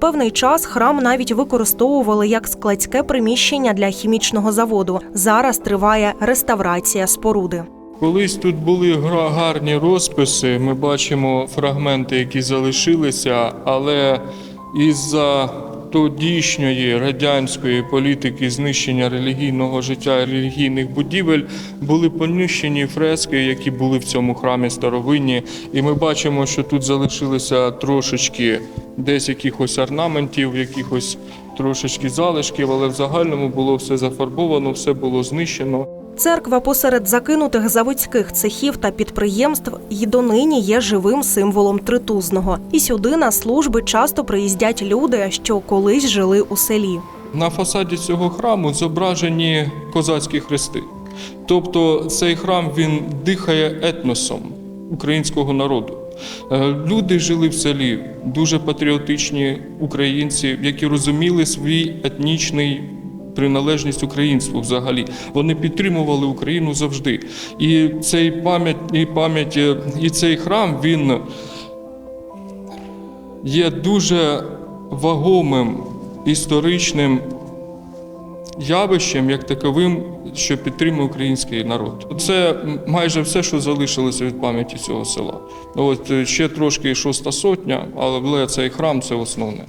Певний час храм навіть використовували як складське приміщення для хімічного заводу. Зараз триває реставрація споруди. Колись тут були гарні розписи. Ми бачимо фрагменти, які залишилися, але із-за тодішньої радянської політики знищення релігійного життя і релігійних будівель були понищені фрески, які були в цьому храмі старовинні. І ми бачимо, що тут залишилися трошечки десь якихось орнаментів, якихось трошечки залишків, але в загальному було все зафарбовано, все було знищено. Церква посеред закинутих заводських цехів та підприємств й донині є живим символом тритузного. І сюди на служби часто приїздять люди, що колись жили у селі. На фасаді цього храму зображені козацькі хрести. Тобто цей храм він дихає етносом українського народу. Е, Люди жили в селі, дуже патріотичні українці, які розуміли свій етнічний приналежність українству взагалі. Вони підтримували Україну завжди. І цей пам'ять, і пам'ять, е, і цей храм він є дуже вагомим історичним явищем, як таковим, що підтримує український народ. Це майже все, що залишилося від пам'яті цього села. От е, ще трошки шоста сотня, але цей храм це основне.